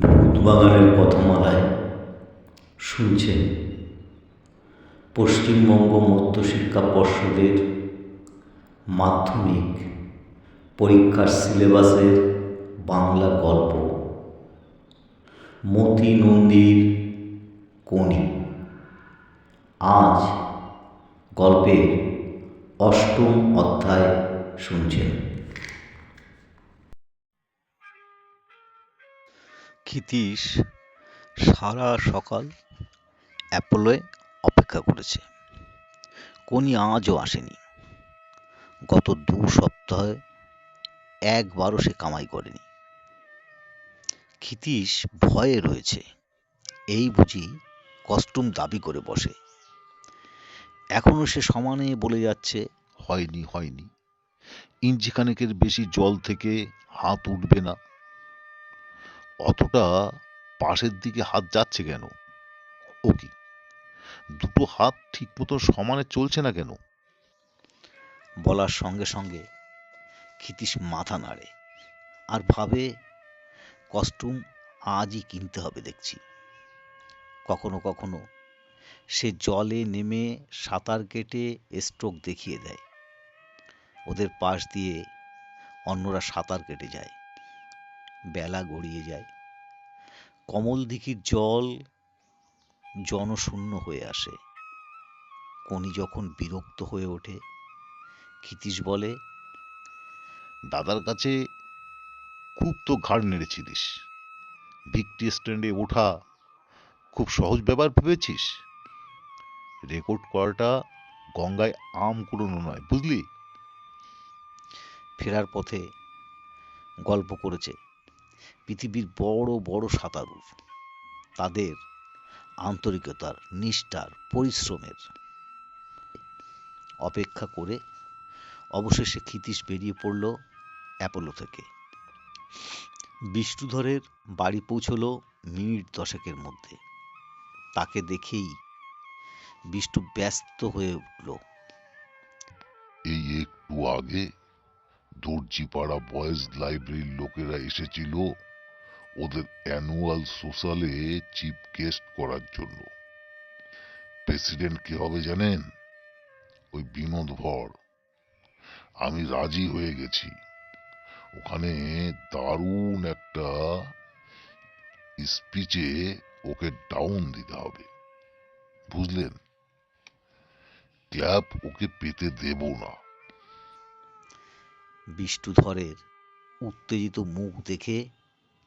ভূতবাগানের কথামালায় শুনছেন পশ্চিমবঙ্গ মধ্যশিক্ষা পর্ষদের মাধ্যমিক পরীক্ষার সিলেবাসের বাংলা গল্প। মতি নন্দীর কোণী। আজ গল্পের অষ্টম অধ্যায় শুনছেন। ক্ষিতীশ সারা সকাল অ্যাপোলোয় অপেক্ষা করেছে। কোনি আজও আসেনি। গত দু সপ্তাহে একবারও সে কামাই করেনি। ক্ষিতীশ ভয়ে রয়েছে। এই বুঝি কস্টুম দাবি করে বসে। এখনও সে সমানে বলে যাচ্ছে, হয়নি হয়নি। ইঞ্চিখানেকের বেশি জল থেকে হাত উঠবে না। অতটা পাশের দিকে হাত যাচ্ছে কেন? ও কি, দুটো হাত ঠিক মতো সমানে চলছে না কেন? বলার সঙ্গে সঙ্গে ক্ষিতীশ মাথা নাড়ে আর ভাবে কস্টিউম আজই কিনতে হবে দেখছি। কখনো কখনো সে জলে নেমে সাঁতার কেটে স্ট্রোক দেখিয়ে দেয়। ওদের পাশ দিয়ে অন্যরা সাঁতার কেটে যায়। বেলা গড়িয়ে যায়। কমল দিঘির জল জনশূন্য হয়ে আসে। কনি যখন বিরক্ত হয়ে ওঠে, ক্ষিতীশ বলে, দাদার কাছে খুব তো ঘাড় নেড়েছিলিস। ভিক্টি স্ট্যান্ডে ওঠা খুব সহজ ব্যাপার ভেবেছিস? রেকর্ড করাটা গঙ্গায় আম কুড়োনো নয়, বুঝলি? ফেরার পথে গল্প করেছে পৃথিবীর বড় বড় সাঁতারুর তাদের আন্তরিকতার, নিষ্ঠার, পরিশ্রমের অপেক্ষা করে অবশেষে ক্ষিতীশ বেরিয়ে পড়ল অ্যাপোলো থেকে। বিষ্ণুধরের বাড়ি পৌঁছলো মিনিট দশকের মধ্যে। তাকে দেখেই বিষ্ণু ব্যস্ত হয়ে উঠল। এই একটু আগে দর্জিপাড়া বয়েজ লাইব্রেরির লোকেরা এসেছিল। ওদের অ্যানুয়াল সোশ্যালে চিফ গেস্ট করার জন্য। প্রেসিডেন্ট কে হবে জানেন? ওই বিনোদ ভর। আমি রাজি হয়ে গেছি। ওখানে দারুণ একটা স্পিচে ওকে ডাউন দিতে হবে। বুঝলেন? ক্ল্যাপ ওকে পেতে দেব না। বিষ্ণুধরের উত্তেজিত মুখ দেখে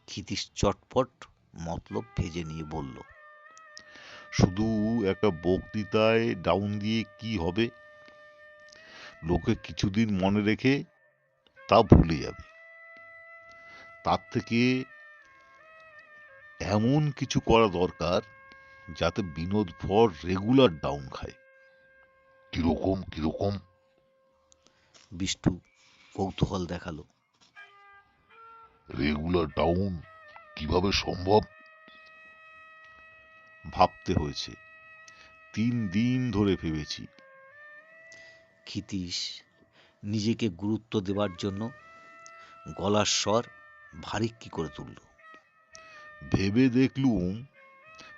ক্ষিতীশ চটপট মতলব ভেজে নিয়ে বলল শুধু একটা বক্তৃতায় ডাউন দিয়ে কি হবে? লোকে কিছুদিন মনে রেখে তা ভুলে যাবে। তার থেকে এমন কিছু করা দরকার যাতে বিনোদ ভর রেগুলার ডাউন খায়। কীরকম কীরকম? বিষ্ণু কৌতূহল দেখাল। রেগুলার ডাউন কীভাবে সম্ভব? ভাবতে হয়েছে। তিন দিন ধরে ভেবেছি। ক্ষিতীশ নিজেকে গুরুত্ব দেওয়ার জন্য গলার স্বর ভারী কি করে তুলল? ভেবে দেখলুম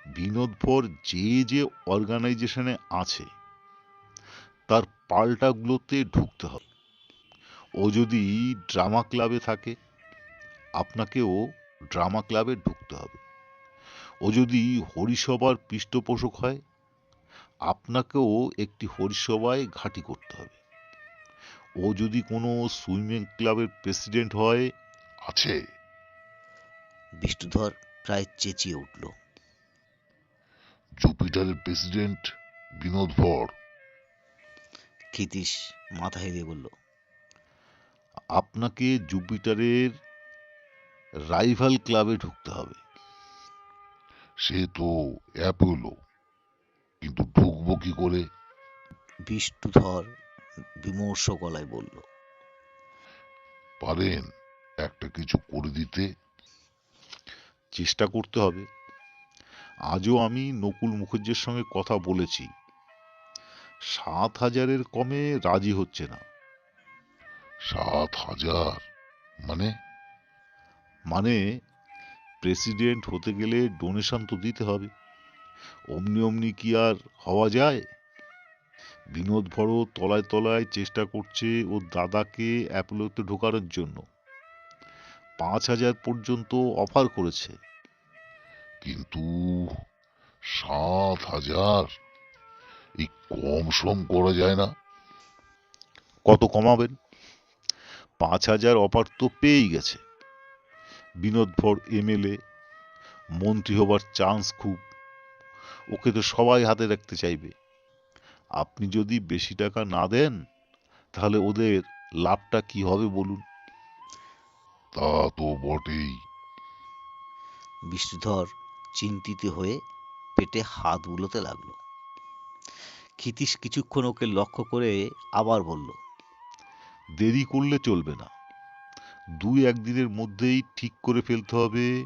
বিনোদ ভর যে যে অর্গানাইজেশনে আছে তার পাল্টাগুলোতে ঢুকতে হবে। ও যদি ড্রামা ক্লাবে থাকে আপনাকেও ড্রামা ক্লাবে ঢুকতে হবে। ও যদি হরিসভার পৃষ্ঠপোষক হয় আপনাকেও একটি হরিসভায় ঘাঁটি করতে হবে। ও যদি কোনো সুইমিং ক্লাবের প্রেসিডেন্ট হয় আছে। বিষ্ণুধর প্রায় চেঁচিয়ে উঠল। জুপিটারের প্রেসিডেন্ট বিনোদ ভর। ক্ষিতীশ মাথা হেলিয়ে বলল আপনাকে জুপিটারের রাইভাল ক্লাবে ঢুকতে হবে। সে তো অ্যাপোলো। কিন্তু ঢুকবো কি করে? বিষ্ণুধর বিমর্ষ গলায় বলল পারেন একটা কিছু করে দিতে। চেষ্টা করতে হবে। আজও আমি নকুল মুখার্জির সঙ্গে কথা বলেছি। সাত হাজারের কমে রাজি হচ্ছে না। সাত হাজার? মানে? মানে প্রেসিডেন্ট হতে গেলে ডোনেশন তো দিতে হবে। অমনি অমনি কি আর হওয়া যায়? বিনোদ ভড় তলায় তলায় চেষ্টা করছে ওর দাদাকে অ্যাপোলোতে ঢোকানোর জন্য। পাঁচ হাজার পর্যন্ত অফার করেছে। কিন্তু সাত হাজার? এই কম সম করা যায় না। কত কমাবেন? পাঁচ হাজার অফার তো পেয়েই গেছে। বিনোদ ভর এমএলএ মন্ত্রী হবার চান্স খুব। ওকে তো সবাই হাতে রাখতে চাইবে। আপনি যদি বেশি টাকা না দেন তাহলে ওদের লাভটা কি হবে বলুন? তা তো বটেই। বিষ্ণুধর চিন্তিত হয়ে পেটে হাত বুলোতে লাগল। ক্ষিতীশ কিছুক্ষণ ওকে লক্ষ্য করে আবার বলল দেরি করলে চলবে না। দুই একদিনের মধ্যেই ঠিক করে ফেলতে হবে।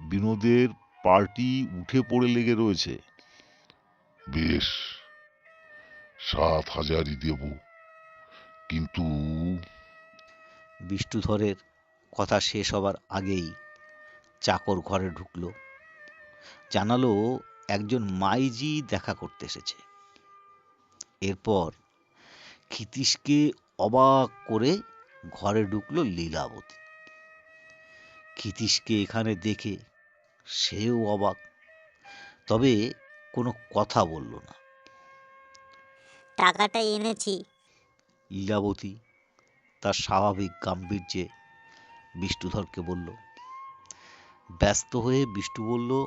বিনোদের পার্টি উঠে পড়ে লেগে রয়েছে। বেশ সাত হাজারই দেব। কিন্তু বিষ্ণুধরের কথা শেষ হবার আগেই চাকর ঘরে ঢুকলো। জানালো একজন মাইজি দেখা করতে এসেছে। এরপর ক্ষিতীশকে অবাক করে ঘরে ঢুকলো লীলাবতী। ক্ষিতীশকে এখানে দেখে সেও অবাক তবে কোনো কথা বলল না। টাকাটা এনেছি। লীলাবতী তার স্বাভাবিক গাম্ভীর্যে বিষ্ণুধরকে বলল ব্যস্ত হয়ে বিষ্ণু বলল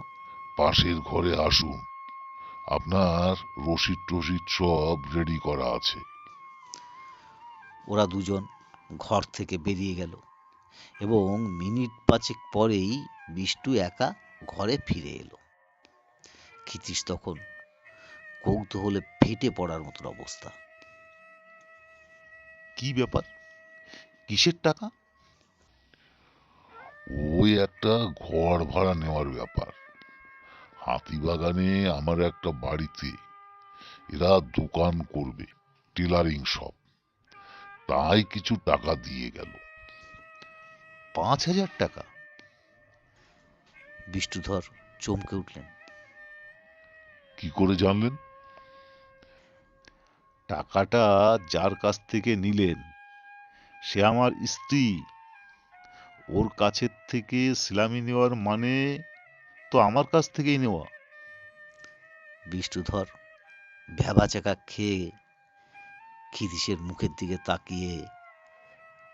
পাশের ঘরে আসুন আপনার রসিদ টসিদ সব রেডি করা আছে। ওরা দুজন ঘর থেকে বেরিয়ে গেল এবং মিনিট পাঁচেক পরেই বিষ্টু একা ঘরে ফিরে এলো। ক্ষিতীশ তখন কৌতূহলে ফেটে পড়ার মতন অবস্থা। কি ব্যাপার? কিসের টাকা? ওই একটা ঘর ভাড়া নেওয়ার ব্যাপার। হাতিবাগানে আমার একটা বাড়িতে এরা দোকান করবে টেলারিং শপ। তাই কিছু টাকা দিয়ে গেল। পাঁচ হাজার টাকা? বিষ্ণুধর চমকে উঠলেন। কি করে জানলেন? টাকাটা যার কাছ থেকে নিলেন সে আমার স্ত্রী। ওর কাছের থেকে সিলামি নেওয়ার মানে তো আমার কাছ থেকেই নেওয়া। বিষ্ণুধর ভ্যাবাচাকা খেয়ে ক্ষিতীশের মুখের দিকে তাকিয়ে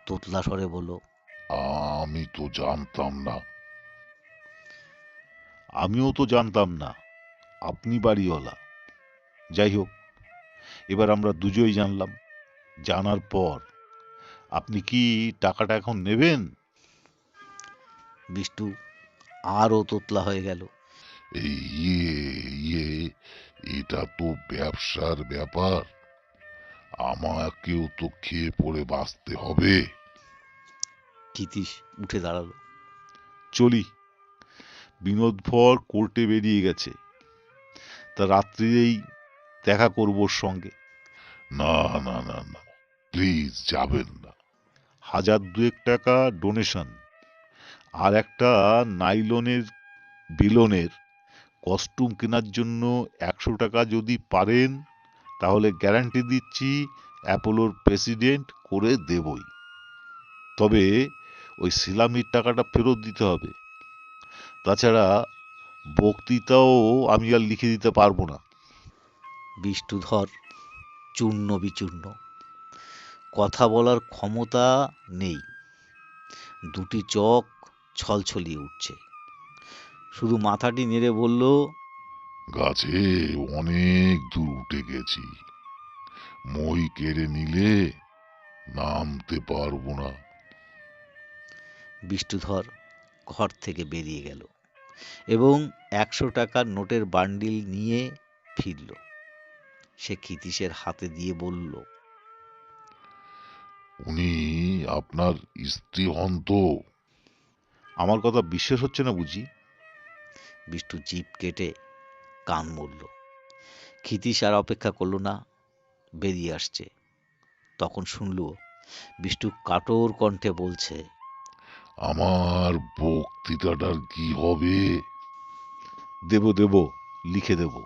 তোতলা স্বরে বলল আমি তো জানতাম না। আমিও তো জানতাম না। আপনি বাড়িওয়ালা। যাই হোক এবার আমরা দুজোই জানলাম। জানার পর আপনি কি টাকাটা এখন নেবেন? বিষ্ণু আরও তোতলা হয়ে গেল। এই ইয়ে ইয়ে এটা তো ব্যবসার ব্যাপার। আমাকেও তো খেয়ে পড়ে বাঁচতে হবে। ক্ষিতীশ উঠে দাঁড়াল। চলি। বিনোদ ভর কোর্টে বেরিয়ে গেছে। তা রাত্রিরেই দেখা করব ওর সঙ্গে। না না না না প্লিজ যাবেন না। হাজার দুয়েক টাকা ডোনেশন আর একটা নাইলনের বিলনের কস্টিউম কেনার জন্য একশো টাকা যদি পারেন তাহলে গ্যারান্টি দিচ্ছি অ্যাপোলোর প্রেসিডেন্ট করে দেবই। তবে ওই সিলামির টাকাটা ফেরত দিতে হবে। তাছাড়া বক্তৃতাও আমি আর লিখে দিতে পারব না। বিষ্ণুধর, চূর্ণ বিচূর্ণ। কথা বলার ক্ষমতা নেই। দুটি চোখ ছলছলিয়ে উঠছে। শুধু মাথাটি নেড়ে বলল গাছে অনেক দূর উঠে গেছি। মই কেড়ে নিলে নামতে পারব না। বিষ্ণুধর ঘর থেকে বেরিয়ে গেল এবং একশো টাকার নোটের বান্ডিল নিয়ে ফিরল। সে ক্ষিতীশের হাতে দিয়ে বলল উনি আপনার স্ত্রী হন তো? আমার কথা বিশ্বাস হচ্ছে না বুঝি? বিষ্ণু জিপ কেটে কান মরল ক্ষিতীশ আর অপেক্ষা করল না বেরিয়ে আসছে। তখন শুনল বিষ্টু কাটোর কণ্ঠে বলছে আমার বক্তৃতাটার কি হবে? দেব দেব লিখে দেব।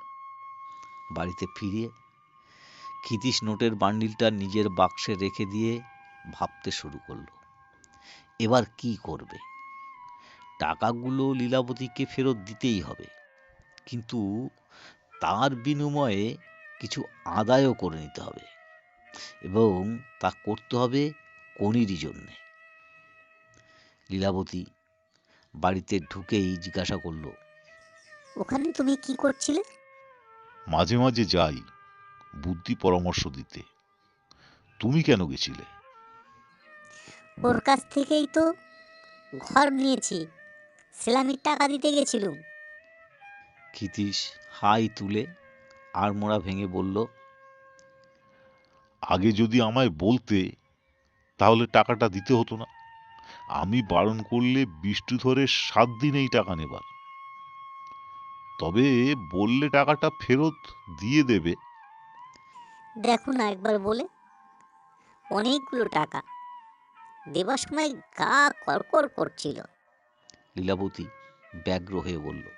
বাড়িতে ফিরে ক্ষিতীশ নোটের বান্ডিলটা নিজের বাক্সে রেখে দিয়ে ভাবতে শুরু করল এবার কি করবে? টাকাগুলো লীলাবতীকে ফেরত দিতেই হবে। কিন্তু তার বিনিময়ে কিছু আদায়ও করে নিতে হবে এবং তা করতে হবে কনিরই জন্যে। লীলাবতী বাড়িতে ঢুকেই জিজ্ঞাসা করল ওখানে তুমি কি করছিলে? মাঝে মাঝে যাই বুদ্ধি পরামর্শ দিতে। তুমি কেন গেছিলে? ওর কাছ থেকেই তো ঘর নিয়েছি। সেলামির টাকা দিতে গেছিলুম। ক্ষিতীশ হাই তুলে আড়মোড়া ভেঙে বলল আগে যদি আমায় বলতে তাহলে টাকাটা দিতে হতো না। আমি বারণ করলে বিষ্টু ধরে সাত দিন এই টাকা নেবার। তবে বললে টাকাটা ফেরত দিয়ে দেবে। দেখো না একবার বলে। অনেকগুলো টাকা। দেবার সময় গা কড়কর করছিল। লীলাবতী ব্যগ্র হয়ে বলল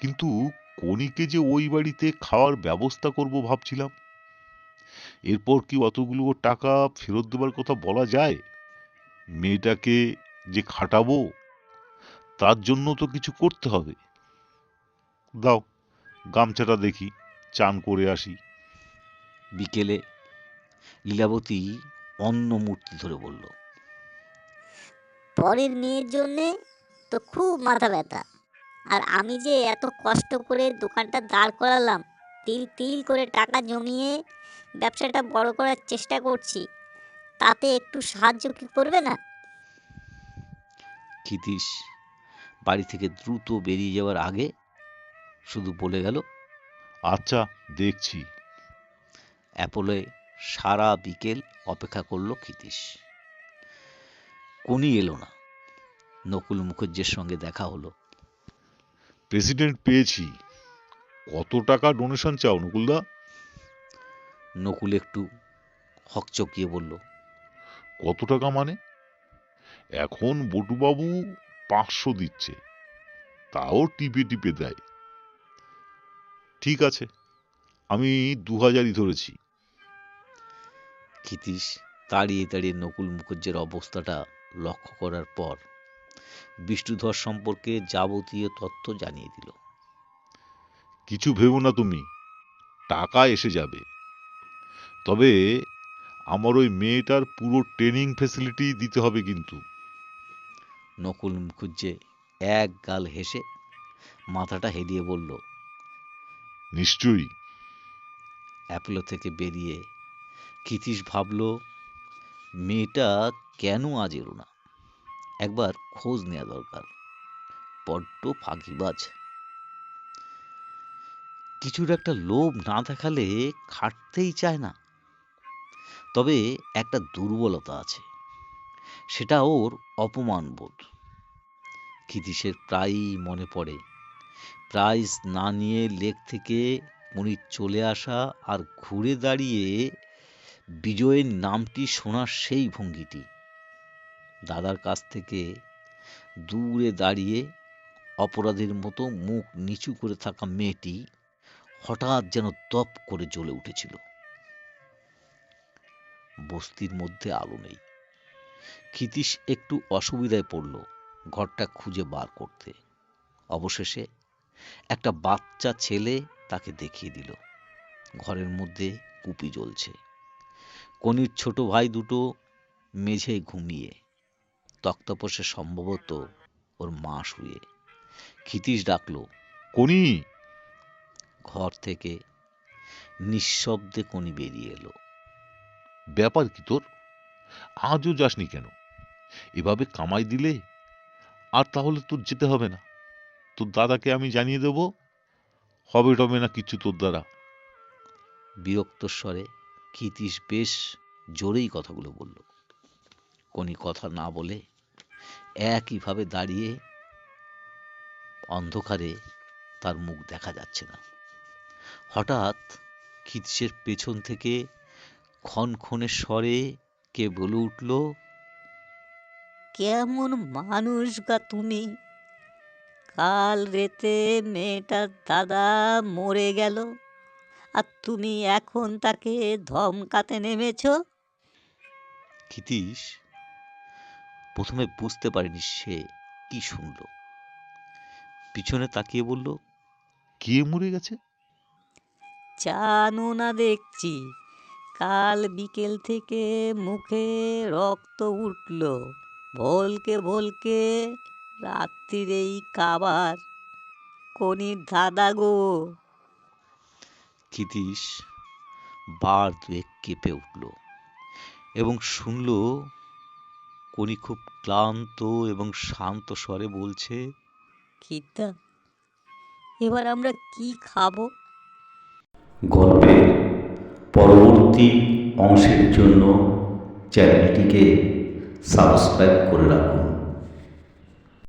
কিন্তু কণিকে যে ওই বাড়িতে খাওয়ার ব্যবস্থা করব ভাবছিলাম। এরপর কি অতগুলো টাকা ফেরত দেবার কথা বলা যায়? মেয়েটাকে যে খাটাবো তার জন্য তো কিছু করতে হবে। দাও গামছাটা দেখি চান করে আসি। বিকেলে লীলাবতী অন্য মূর্তি ধরে বলল পরের মেয়ের জন্যে তো খুব মাথা ব্যথা। আর আমি যে এত কষ্ট করে দোকানটা দাঁড় করালাম তিল তিল করে টাকা জমিয়ে ব্যবসাটা বড় করার চেষ্টা করছি তাতে একটু সাহায্য কি করবে না? ক্ষিতীশ বাড়ি থেকে দ্রুত বেরিয়ে যাওয়ার আগে শুধু বলে গেল আচ্ছা দেখছি। অ্যাপোলোয় সারা বিকেল অপেক্ষা করল ক্ষিতীশ। কোনি এলো না। নকুল মুখুজ্জের সঙ্গে দেখা হলো। প্রেসিডেন্ট পেয়েছি। কত টাকা ডোনেশন চাও নকুলদা? নকুল একটু হকচকিয়ে বলল। কত টাকা মানে? এখন বটুবাবু পাঁচশো দিচ্ছে। তাও টিপে টিপে দেয়। ঠিক আছে আমি দু হাজারই ধরেছি। ক্ষিতীশ তাড়িয়ে তাড়িয়ে নকুল মুখুজ্জের অবস্থাটা লক্ষ্য করার পর বিষ্ণুধর সম্পর্কে যাবতীয় তথ্য জানিয়ে দিল। কিছু ভেবো না তুমি টাকা এসে যাবে। তবে আমার ওই মেয়েটার পুরো ট্রেনিং ফেসিলিটি দিতে হবে কিন্তু। নকুল মুখুজ্জে এক গাল হেসে মাথাটা হেলিয়ে বলল নিশ্চয়ই। অ্যাপোলো থেকে বেরিয়ে ক্ষিতীশ ভাবল মেয়েটা কেন আজ এলো না? একবার খোঁজ নেওয়া দরকার। বড্ড ফাঁকিবাজ। কিছুর একটা লোভ না দেখালে খাটতেই চায় না। তবে একটা দুর্বলতা আছে, সেটা ওর অপমান বোধ। ক্ষিতীশের প্রায়ই মনে পড়ে প্রাইজ না নিয়ে লেক থেকে মনির চলে আসা আর ঘুরে দাঁড়িয়ে বিজয়ের নামটি শোনার সেই ভঙ্গিটি। দাদার কাছ থেকে দূরে দাঁড়িয়ে অপরাধীর মতো মুখ নিচু করে থাকা মেয়েটি হঠাৎ যেন তপ করে জ্বলে উঠেছিল। বস্তির মধ্যে আলো নেই। ক্ষিতীশ একটু অসুবিধায় পড়ল ঘরটা খুঁজে বার করতে। অবশেষে একটা বাচ্চা ছেলে তাকে দেখিয়ে দিল। ঘরের মধ্যে কুপি জ্বলছে। কনির ছোট ভাই দুটো মেঝে ঘুমিয়ে তক্তপোষে সম্ভবত ওর মা শুয়ে। ক্ষিতীশ ডাকলো কোনি! ঘর থেকে নিঃশব্দে কনি বেরিয়ে এলো। ব্যাপার কি তোর? আজও যাসনি কেন? এভাবে কামাই দিলে আর তাহলে তোর যেতে হবে না। তোর দাদাকে আমি জানিয়ে দেব হবে টবে না কিছু তোর দ্বারা। বিরক্ত স্বরে ক্ষিতীশ বেশ জোরেই কথাগুলো বলল। কোনি কথা না বলে একইভাবে দাঁড়িয়ে অন্ধকারে তার মুখ দেখা যাচ্ছে না। হঠাৎ ক্ষিতীশের পেছন থেকে ক্ষণক্ষণে স্বরে কে বলে উঠল কেমন মানুষ গা তুমি? কাল রেতে মেয়েটার দাদা মরে গেল আর তুমি এখন তাকে ধমকাতে নেমেছ? ক্ষিতীশ প্রথমে বুঝতে পারেনি সে কি শুনল। পিছনে তাকিয়ে বলল কে মরে গেছে? জানো না দেখছি কাল বিকেল থেকে মুখে রক্ত উঠল। ভলকে ভলকে রাত্রির এই কাবার কনির দাদা গো। ক্ষিতীশ বার দুয়েক কেঁপে উঠল এবং শুনল কনি খুব ক্লান্ত এবং শান্ত স্বরে বলছে কিতা এবার আমরা কি খাব? গল্পের পরবর্তী অংশের জন্য চ্যানেলটিকে সাবস্ক্রাইব করে রাখুন।